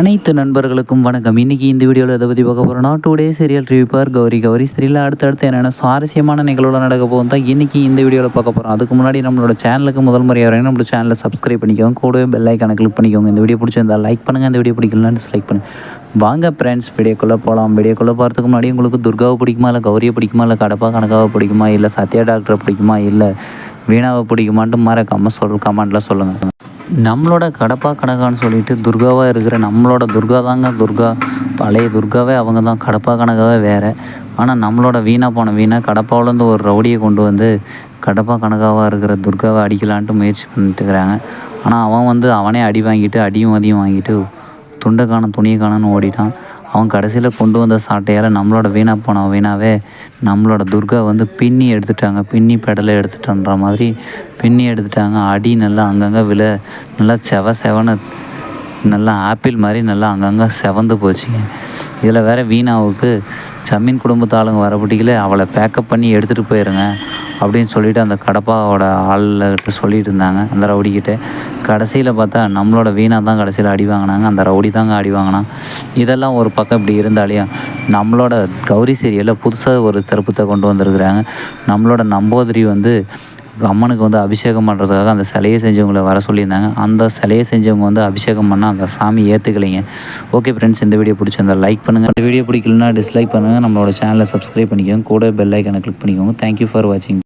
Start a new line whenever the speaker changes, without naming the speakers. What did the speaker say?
அனைத்து நண்பர்களுக்கும் வணக்கம். இன்றைக்கி இந்த வீடியோவில் எதை பற்றி பார்க்க போகிறோம்னா டூ டே சீரியல் ரிவ்யூப்பர் கௌரி. கௌரி சரியில் அடுத்தடுத்து என்னென்ன சுவாரஸ்யமான நிகழ்வுகள் நடக்க போகும் தான் இன்றைக்கி இந்த வீடியோவில் பார்க்க போகிறோம் அதுக்கு முன்னாடி நம்மளோட சேனலுக்கு முதல் முறையாக வரைக்கும் நம்மளோட சேனலை சப்ஸ்கிரைப் பண்ணிக்கோங்க. கூடவே பெல் ஐக்கான கிளிக் பண்ணிக்கோங்க. இந்த வீடியோ பிடிச்சிருந்தா லைக் பண்ணுங்கள் இந்த வீடியோ பிடிக்கலாம் டிஸ்லைக் பண்ணுங்கள் வாங்க ஃப்ரெண்ட்ஸ் வீடியோக்குள்ளே போகலாம் வீடியோக்குள்ளே போகிறதுக்கு முன்னாடி உங்களுக்கு துர்காவை பிடிக்குமா? இல்லை கௌரியை பிடிக்குமா? இல்லை கடப்பா கணக்காவை பிடிக்குமா? இல்லை சத்யா டாக்டரை பிடிக்குமா? இல்லை வீணாவை பிடிக்குமான்ட்டு மறக்காமல் சொல் கமெண்ட்டில் சொல்லுங்கள் நம்மளோட கடப்பா கனகான்னு சொல்லிட்டு துர்காவாக இருக்கிற நம்மளோட துர்கா தாங்க துர்கா. பழைய துர்காவே அவங்க தான். கடப்பா கனகாவே வேறு. ஆனால் நம்மளோட வீணாக போன வீணாக கடப்பாவிலேருந்து ஒரு ரவுடியை கொண்டு வந்து கடப்பா கனகாவாக இருக்கிற துர்காவை அடிக்கலான்ட்டு முயற்சி பண்ணிட்டு இருக்கிறாங்க. ஆனால் அவன் வந்து அவனே அடி வாங்கிட்டு அடியும் அடியும் வாங்கிட்டு துண்டை காணும் துணியை காணும்னு ஓடிட்டான். அவன் கடைசியில் கொண்டு வந்த சாட்டையால் நம்மளோட வீணாக போன வீணாவே நம்மளோட துர்கா வந்து பின்னி எடுத்துட்டாங்க பின்னி பெடலை எடுத்துட்டன்ற மாதிரி பின்னி எடுத்துட்டாங்க அடி நல்லா அங்கங்கே விழ நல்லா செவ செவனை நல்லா ஆப்பிள் மாதிரி நல்லா அங்கங்கே செவந்து போச்சுங்க. இதில் வேற வீணாவுக்கு ஜமீன் குடும்பத்தாளுங்க வரப்பட்டிக்கல அவளை பேக்கப் பண்ணி எடுத்துகிட்டு போயிருங்க. அப்படின்னு சொல்லிவிட்டு அந்த கடப்பாவோட ஆள்கிட்ட சொல்லிட்டு இருந்தாங்க அந்த ரவுடிக்கிட்ட. கடைசியில் பார்த்தா நம்மளோட வீணாக தான் கடைசியில் அடி வாங்கினாங்க. அந்த ரவுடி தாங்க அடி வாங்கினான். இதெல்லாம் ஒரு பக்கம் இப்படி இருந்தாலையும் நம்மளோட கௌரி சீரியலில் புதுசாக ஒரு திருப்பத்தை கொண்டு வந்திருக்கிறாங்க. நம்மளோட நம்போதிரி வந்து அம்மனுக்கு வந்து அபிஷேகம் பண்ணுறதுக்காக அந்த சிலையை செஞ்சவங்கள வர சொல்லியிருந்தாங்க. அந்த சிலையை செஞ்சவங்க வந்து அபிஷேகம் பண்ணால் அந்த சாமி ஏற்றுக்கலைங்க ஓகே ஃப்ரெண்ட்ஸ் இந்த வீடியோ பிடிச்சிருந்தா லைக் பண்ணுங்கள் இந்த வீடியோ பிடிக்கலனா டிஸ்லைக் பண்ணுங்கள் நம்மளோட சேனலை சப்ஸ்கிரைப் பண்ணிக்கோங்க. கூட பெல் ஐக்கனை கிளிக் பண்ணிக்கோங்க. தேங்க்யூ ஃபார் வாட்சிங்